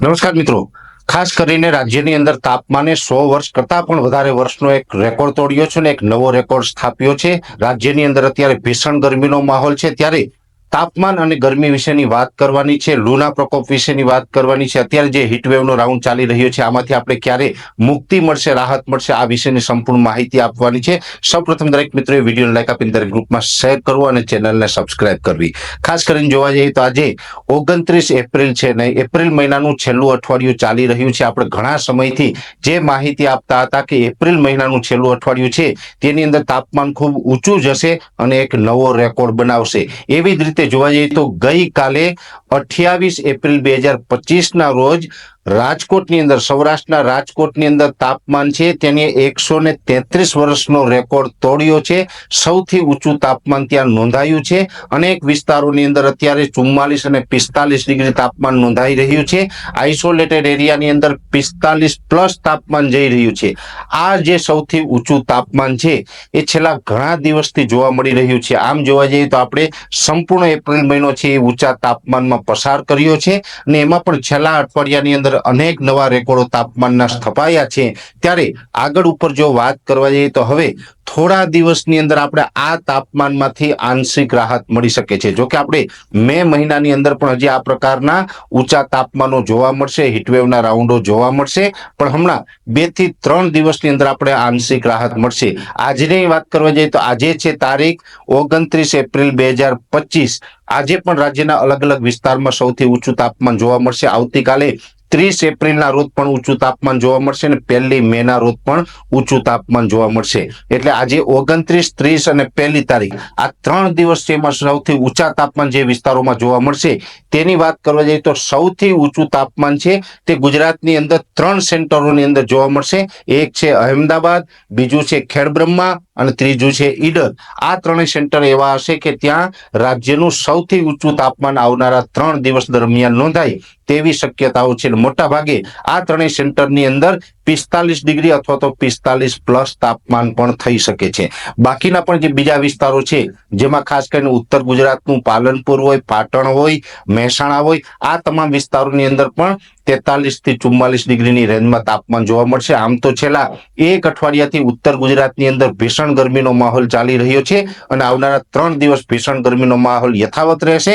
નમસ્કાર મિત્રો. ખાસ કરીને રાજ્યની અંદર તાપમાને સો વર્ષ કરતાં પણ વધારે વર્ષનો એક રેકોર્ડ તોડ્યો છે ને એક નવો રેકોર્ડ સ્થાપ્યો છે. રાજ્યની અંદર અત્યારે ભીષણ ગરમીનો માહોલ છે. ત્યારે તાપમાન અને ગરમી વિશેની વાત કરવાની છે, લૂના પ્રકોપ વિશેની વાત કરવાની છે. અત્યારે જે હીટવેવનો રાઉન્ડ ચાલી રહ્યો છે, આમાંથી આપણે ક્યારે મુક્તિ મળશે, રાહત મળશે, આ વિશેની સંપૂર્ણ માહિતી આપવાની છે. સૌપ્રથમ દરેક મિત્રોએ વિડીયોને લાઈક આપીને દરેક ગ્રુપમાં શેર કરવો અને ચેનલને સબસ્ક્રાઇબ કરવી. ખાસ કરીને જોવા જઈએ તો આજે ઓગણત્રીસ એપ્રિલ છે ને એપ્રિલ મહિનાનું છેલ્લું અઠવાડિયું ચાલી રહ્યું છે. આપણે ઘણા સમયથી જે માહિતી આપતા હતા કે એપ્રિલ મહિનાનું છેલ્લું અઠવાડિયું છે, તેની અંદર તાપમાન ખૂબ ઊંચું જશે અને એક નવો રેકોર્ડ બનાવશે. એવી જ રીતે જોવા જઈએ તો ગઈકાલે અઠ્યાવીસ એપ્રિલ બે હજાર પચીસના રોજ રાજકોટની અંદર, સૌરાષ્ટ્રના રાજકોટની અંદર તાપમાન છે. તેની એકસો ને તેત્રીસ વર્ષનો રેકોર્ડ તોડ્યો છે. સૌથી ઊંચું તાપમાન ત્યાં નોંધાયું છે અનેક વિસ્તારોની અંદર અત્યારે ચુમ્માલીસ અને પિસ્તાલીસ ડિગ્રી તાપમાન નોંધાઈ રહ્યું છે. આઇસોલેટેડ એરિયાની અંદર પિસ્તાલીસ પ્લસ તાપમાન જઈ રહ્યું છે. આ જે સૌથી ઊંચું તાપમાન છે એ છેલ્લા ઘણા દિવસથી જોવા મળી રહ્યું છે. આમ જોવા જઈએ તો આપણે સંપૂર્ણ એપ્રિલ મહિનો છે એ ઊંચા તાપમાનમાં પસાર કર્યો છે અને એમાં પણ છેલ્લા અઠવાડિયાની અંદર અનેક નવા રેકોર્ડો તાપમાનના સ્થપાયા છે. ત્યારે આગળ ઉપર જો વાત કરવા જઈએ તો હવે થોડા દિવસની અંદર આપણે આ તાપમાનમાંથી આંશિક રાહત મળી શકે છે. જોકે આપણે મે મહિનાની અંદર પણ હજી આ પ્રકારના ઊંચા તાપમાનો જોવા મળશે, હીટવેવના રાઉન્ડો જોવા મળશે. પણ હમણાં બેથી ત્રણ દિવસની અંદર આપણે આંશિક રાહત મળશે. આજની વાત કરવા જઈએ તો આજે છે તારીખ ઓગણત્રીસ એપ્રિલ બે હજાર પચીસ. આજે પણ રાજ્યના અલગ અલગ વિસ્તારમાં સૌથી ઊંચું તાપમાન જોવા મળશે. આવતીકાલે ત્રીસ એપ્રિલના રોજ પણ ઊંચું તાપમાન જોવા મળશે અને પહેલી મે ના રોજ પણ ઊંચું તાપમાન જોવા મળશે. એટલે આજે ઓગણત્રીસ, ત્રીસ અને પહેલી તારીખ આ ત્રણ દિવસ છે સૌથી ઊંચા તાપમાન જે વિસ્તારોમાં જોવા મળશે તેની વાત કરવા જઈએ તો સૌથી ઊંચું તાપમાન છે તે ગુજરાતની અંદર ત્રણ સેન્ટરોની અંદર જોવા મળશે. એક છે અહેમદાબાદ, બીજું છે ખેડબ્રહ્મા અને ત્રીજું છે ઈડર. આ ત્રણેય સેન્ટર એવા હશે કે ત્યાં રાજ્યનું સૌથી ઊંચું તાપમાન આવનારા ત્રણ દિવસ દરમિયાન નોંધાય તેવી શક્યતાઓ છે. મોટા ભાગે આ ત્રણેય સેન્ટરની અંદર પિસ્તાલીસ ડિગ્રી અથવા તો પિસ્તાલીસ પ્લસ તાપમાન પણ થઈ શકે છે. બાકીના પણ જે બીજા વિસ્તારો છે, જેમાં ખાસ કરીને ઉત્તર ગુજરાતનું પાલનપુર હોય, પાટણ હોય, મહેસાણા હોય, આ તમામ વિસ્તારોની અંદર પણ તેતાલીસથી ચુમ્માલીસ ડિગ્રીની રેન્જમાં તાપમાન જોવા મળશે. આમ તો છેલ્લા એક અઠવાડિયાથી ઉત્તર ગુજરાતની અંદર ભીષણ ગરમીનો માહોલ ચાલી રહ્યો છે અને આવનારા ત્રણ દિવસ ભીષણ ગરમીનો માહોલ યથાવત રહેશે.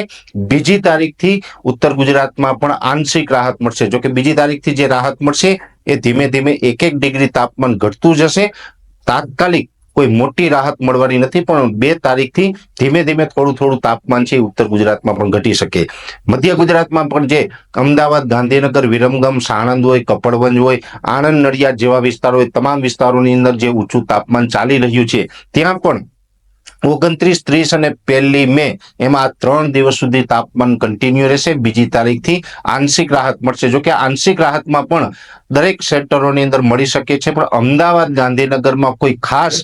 બીજી તારીખથી ઉત્તર ગુજરાતમાં પણ આંશિક રાહત મળશે. જોકે બીજી તારીખથી જે રાહત મળશે એ ધીમે ધીમે એક એક ડિગ્રી તાપમાન ઘટતું જશે. તાત્કાલિક કોઈ મોટી રાહત મળવાની નથી, પણ બે તારીખથી ધીમે ધીમે થોડું થોડું તાપમાન છે ઉત્તર ગુજરાતમાં પણ ઘટી શકે. મધ્ય ગુજરાતમાં પણ જે અમદાવાદ, ગાંધીનગર, વિરમગામ, સાણંદ હોય, કપડવંજ હોય, આણંદ, નડિયાદ જેવા વિસ્તારો હોય, તમામ વિસ્તારોની અંદર જે ઊંચું તાપમાન ચાલી રહ્યું છે, ત્યાં પણ ઓગણત્રીસ, ત્રીસ અને પહેલી મે એમાં ત્રણ દિવસ સુધી તાપમાન કન્ટિન્યુ રહેશે. બીજી તારીખથી આંશિક રાહત મળશે. જોકે આંશિક રાહતમાં પણ દરેક સેક્ટરોની અંદર મળી શકે છે, પણ અમદાવાદ ગાંધીનગરમાં કોઈ ખાસ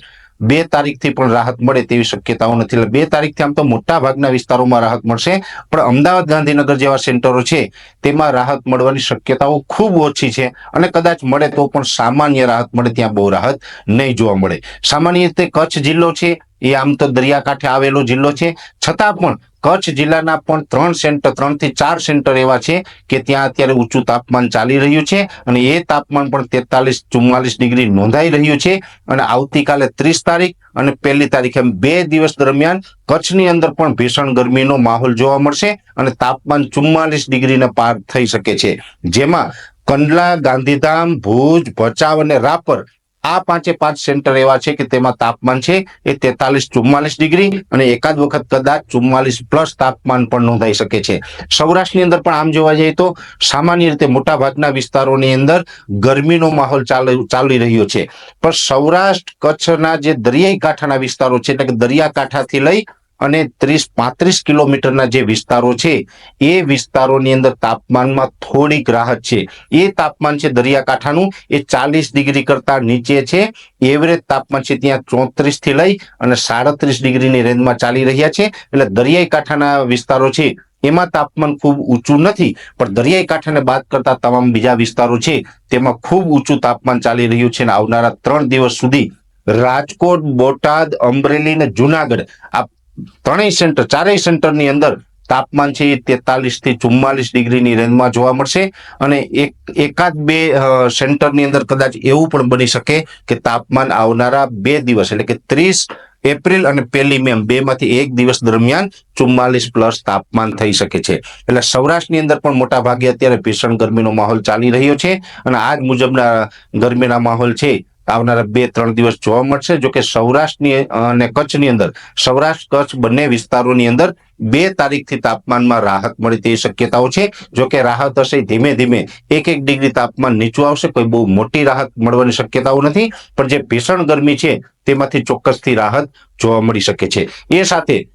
બે તારીખથી પણ રાહત મળે તેવી શક્યતાઓ નથી. એટલે બે તારીખથી આમ તો મોટા ભાગના વિસ્તારોમાં રાહત મળશે. પણ અમદાવાદ, ગાંધીનગર જેવા સેન્ટરો છે, તેમાં રાહત મળવાની શક્યતાઓ ખૂબ ઓછી છે. અને કદાચ મળે તો પણ સામાન્ય રાહત મળે, ત્યાં બહુ રાહત નહીં જોવા મળે. સામાન્ય રીતે કચ્છ જિલ્લો છે, એ આમ તો દરિયાકાંઠે આવેલો જિલ્લો છે. છતાં પણ કચ્છ જિલ્લાના પણ ત્રણ સેન્ટર ત્રણથી ચાર સેન્ટર એવા છે કે ત્યાં અત્યારે ઊંચું તાપમાન ચાલી રહ્યું છે અને એ તાપમાન પણ તેતાલીસ, ચુમ્માલીસ ડિગ્રી નોંધાઈ રહ્યું છે અને આવતીકાલે ત્રીસ તારીખ અને પહેલી તારીખ એમ બે દિવસ દરમિયાન કચ્છની અંદર પણ ભીષણ ગરમીનો માહોલ જોવા મળશે અને તાપમાન ચુમ્માલીસ ડિગ્રીને પાર થઈ શકે છે. જેમાં કંડલા, ગાંધીધામ, ભુજ, ભચાઉ અને રાપર આ પાંચે પાંચ સેન્ટર એવા છે કે તેમાં તાપમાન છે એ તેતાલીસ ચુમ્માલીસ ડિગ્રી અને એકાદ વખત કદાચ ચુમ્માલીસ પ્લસ તાપમાન પણ નોંધાઈ શકે છે. સૌરાષ્ટ્રની અંદર પણ આમ જોવા જઈએ તો સામાન્ય રીતે મોટાભાગના વિસ્તારોની અંદર ગરમીનો માહોલ ચાલી રહ્યો છે. પણ સૌરાષ્ટ્ર કચ્છના જે દરિયાઈ કાંઠાના વિસ્તારો છે, એટલે કે દરિયાકાંઠાથી લઈ અને ત્રીસ, પાંત્રીસ કિલોમીટરના જે વિસ્તારો છે, એ વિસ્તારોની અંદર તાપમાનમાં થોડીક રાહત છે. એ તાપમાન છે દરિયાકાંઠાનું. એ ચાલીસ ડિગ્રી કરતા નીચે છે. એવરેજ તાપમાન છે ત્યાં ચોત્રીસથી લઈ અને સાડત્રીસ ડિગ્રીની રેન્જમાં ચાલી રહ્યા છે. એટલે દરિયાઈ કાંઠાના વિસ્તારો છે, એમાં તાપમાન ખૂબ ઊંચું નથી. પણ દરિયાઈ કાંઠાને બાદ કરતા તમામ બીજા વિસ્તારો છે, તેમાં ખૂબ ઊંચું તાપમાન ચાલી રહ્યું છે અને આવનારા ત્રણ દિવસ સુધી રાજકોટ, બોટાદ, અમરેલી અને જુનાગઢ આ ત્રણેય સેન્ટર, ચારેય સેન્ટરની અંદર તાપમાન છે એ તેતાલીસથી ચુમ્માલીસ ડિગ્રીની રેન્જમાં જોવા મળશે અને એક, એકાદ બે સેન્ટરની અંદર કદાચ એવું પણ બની શકે કે તાપમાન આવનારા બે દિવસ એટલે કે ત્રીસ એપ્રિલ અને પહેલી મે બે માંથી એક દિવસ દરમિયાન ચુમ્માલીસ પ્લસ તાપમાન થઈ શકે છે. એટલે સૌરાષ્ટ્રની અંદર પણ મોટા ભાગે અત્યારે ભીષણ ગરમીનો માહોલ ચાલી રહ્યો છે અને આજ મુજબના ગરમીના માહોલ છે આવનારા બે, ત્રણ દિવસ જોવા મળશે. જોકે સૌરાષ્ટ્રની અને કચ્છની અંદર, સૌરાષ્ટ્ર, કચ્છ બંને વિસ્તારોની અંદર બે તારીખથી તાપમાનમાં રાહત મળે તેવી શક્યતાઓ છે. જોકે રાહત હશે ધીમે ધીમે એક એક ડિગ્રી તાપમાન નીચું આવશે. કોઈ બહુ મોટી રાહત મળવાની શક્યતાઓ નથી. પણ જે ભીષણ ગરમી છે તેમાંથી ચોક્કસથી રાહત જોવા મળી શકે છે. એ સાથે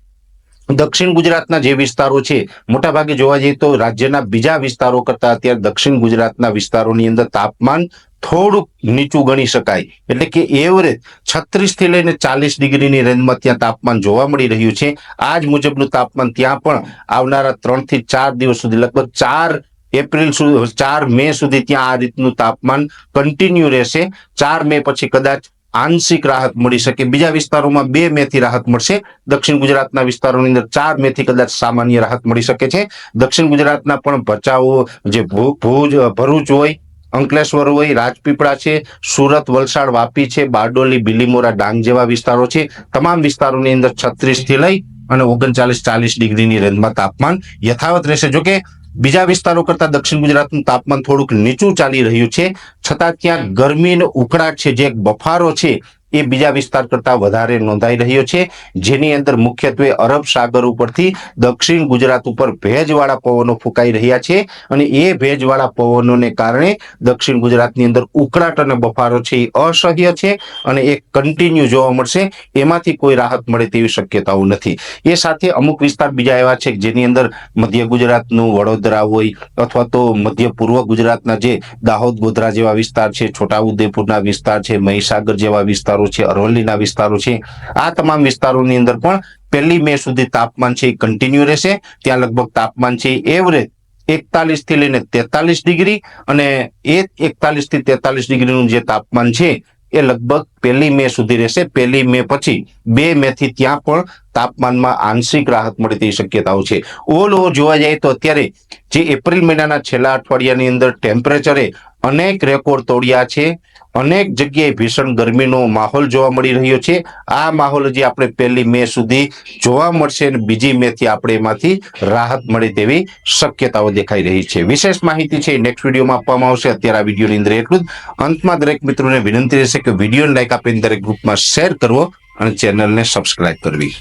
દક્ષિણ ગુજરાતના જે વિસ્તારો છે, મોટાભાગે જોવા જઈએ તો રાજ્યના બીજા વિસ્તારો કરતા અત્યારે દક્ષિણ ગુજરાતના વિસ્તારોની અંદર તાપમાન થોડુંક નીચું ગણી શકાય. એટલે કે એવરેજ છત્રીસથી લઈને ચાલીસ ડિગ્રીની રેન્જમાં ત્યાં તાપમાન જોવા મળી રહ્યું છે. આ જ મુજબનું તાપમાન ત્યાં પણ આવનારા ત્રણથી ચાર દિવસ સુધી, લગભગ ચાર એપ્રિલ સુધી, ચાર મે સુધી ત્યાં આ રીતનું તાપમાન કન્ટિન્યુ રહેશે. ચાર મે પછી કદાચ આંશિક રાહત મળી શકે. બીજા વિસ્તારોમાં બે મેથી રાહત મળશે. દક્ષિણ ગુજરાતના વિસ્તારોની અંદર ચાર મેથી કદાચ સામાન્ય રાહત મળી શકે છે. દક્ષિણ ગુજરાતના પણ ભચાઓ જે ભુજ, ભરૂચ હોય, અંકલેશ્વર હોય, રાજપીપળા છે, સુરત, વલસાડ, વાપી છે, બારડોલી બિલીમોરા ડાંગ જેવા વિસ્તારો છે. તમામ વિસ્તારોની અંદર છત્રીસથી લઈ અને ઓગણચાલીસ ચાલીસ ડિગ્રીની રેન્જમાં તાપમાન યથાવત રહેશે. જોકે બીજા વિસ્તારો કરતા દક્ષિણ ગુજરાતનું તાપમાન થોડુંક નીચું ચાલી રહ્યું છે. છતાં ત્યાં ગરમીનો ઉકળાટ છે, જે એક બફારો છે. એ બીજા વિસ્તાર કરતાં વધારે નોંધાઈ રહ્યો છે. જેની અંદર મુખ્યત્વે અરબ સાગર ઉપરથી દક્ષિણ ગુજરાત ઉપર ભેજવાળા પવનો ફૂંકાઈ રહ્યા છે અને એ ભેજવાળા પવનોને કારણે દક્ષિણ ગુજરાતની અંદર ઉકળાટ અને બફારો છે એ અસહ્ય છે અને એ કન્ટિન્યુ જોવા મળશે. એમાંથી કોઈ રાહત મળે તેવી શક્યતાઓ નથી. એ સાથે અમુક વિસ્તાર બીજા એવા છે જેની અંદર મધ્ય ગુજરાતનું વડોદરા હોય અથવા તો મધ્ય પૂર્વ ગુજરાતના જે દાહોદ ગોધરા જેવા વિસ્તાર છે, છોટાઉદેપુરના વિસ્તાર છે, મહીસાગર જેવા વિસ્તારો છે, અરવલ્લીના વિસ્તારો છે. આ તમામ વિસ્તારોની અંદર પણ પહેલી મે સુધી તાપમાન છે એ કન્ટિન્યુ રહેશે. ત્યાં લગભગ તાપમાન છે એવરેજ એકતાલીસથી લઈને તેતાલીસ ડિગ્રી અને એ એકતાલીસથી તેતાલીસ ડિગ્રીનું જે તાપમાન છે એ લગભગ પહેલી મે સુધી રહેશે. પહેલી મે પછી બે મે થી ત્યાં પણ તાપમાનમાં આંશિક રાહત મળે તેવી શક્યતાઓ છે. ઓલ ઓવર જોવા જઈએ તો અત્યારે જે એપ્રિલ મહિનાના છેલ્લા અઠવાડિયાની અંદર ટેમ્પરેચરે અનેક રેકોર્ડ તોડ્યા છે. અનેક જગ્યાએ ભીષણ ગરમીનો માહોલ જોવા મળી રહ્યો છે. આ માહોલ હજી આપણે પહેલી મે સુધી જોવા મળશે અને બીજી મે થી આપણે એમાંથી રાહત મળે તેવી શક્યતાઓ દેખાઈ રહી છે. વિશેષ માહિતી છે, નેક્સ્ટ વિડીયોમાં આપવામાં આવશે. અત્યારે આ વિડીયોની અંદર એટલું જ. અંતમાં દરેક મિત્રોને વિનંતી રહેશે કે વિડીયોને લાઈક આપીને દરેક ગ્રુપમાં શેર કરવો અને ચેનલને સબસ્ક્રાઇબ કરવી.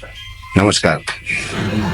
નમસ્કાર.